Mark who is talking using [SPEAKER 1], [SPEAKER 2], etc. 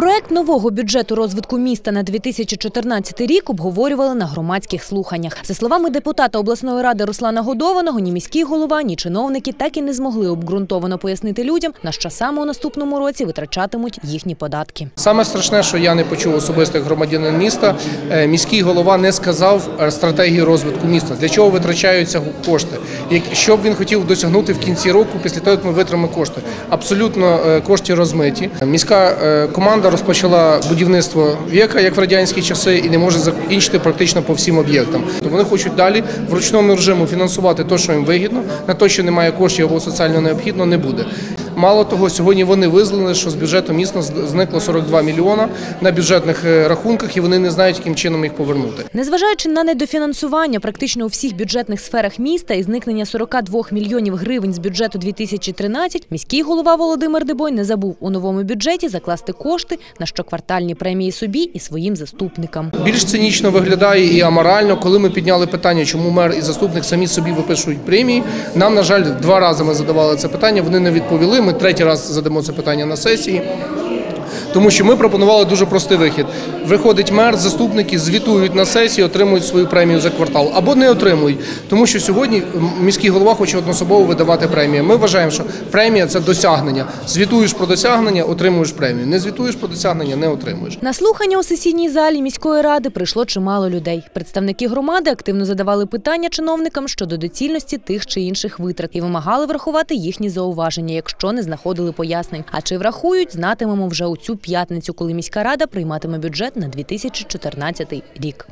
[SPEAKER 1] Проект нового бюджету розвитку міста на 2014 рік обговорювали на громадських слуханнях. За словами депутата обласної ради Руслана Годованого, ні міський голова, ні чиновники так і не змогли обґрунтовано пояснити людям, на що саме у наступному році витрачатимуть їхні податки.
[SPEAKER 2] Саме страшне, що я не почув особисто як громадянин міста. е, Міський голова не сказав е, стратегії розвитку міста, для чого витрачаються кошти, що б він хотів досягнути в кінці року після того, як ми витримаємо кошти. Абсолютно е, кошти розмиті. Міська е, розпочала будівництво віка, як в радянські часи, і не може закінчити практично по всім об'єктам. То вони хочуть далі в ручному режиму фінансувати те, що їм вигідно, на те, що немає коштів або соціально необхідно, не буде. Мало того, сьогодні вони визнали, що з бюджету міста зникло 42 мільйона на бюджетних е, рахунках, і вони не знають, яким чином їх повернути.
[SPEAKER 1] Незважаючи на недофінансування практично у всіх бюджетних сферах міста і зникнення 42 мільйонів гривень з бюджету 2013, міський голова Володимир Дебой не забув у новому бюджеті закласти кошти на щоквартальні премії собі і своїм заступникам.
[SPEAKER 2] Більш цинічно виглядає і аморально, коли ми підняли питання, чому мер і заступник самі собі випишуть премії. Нам, на жаль, два рази ми задавали це питання. Вони не відповіли. Ми третій раз задамо це питання на сесії. Тому що ми пропонували дуже простий вихід. Виходить мер, заступники звітують на сесії, отримують свою премію за квартал або не отримують. Тому що сьогодні міський голова хоче одноособово видавати премії. Ми вважаємо, що премія це досягнення. Звітуєш про досягнення, отримуєш премію. Не звітуєш про досягнення, не отримуєш.
[SPEAKER 1] На слухання у сесійній залі міської ради прийшло чимало людей. Представники громади активно задавали питання чиновникам щодо доцільності тих чи інших витрат і вимагали врахувати їхні зауваження, якщо не знаходили пояснень. А чи врахують, знатимемо вже у цю п'ятницю, коли міська рада прийматиме бюджет на 2014 рік.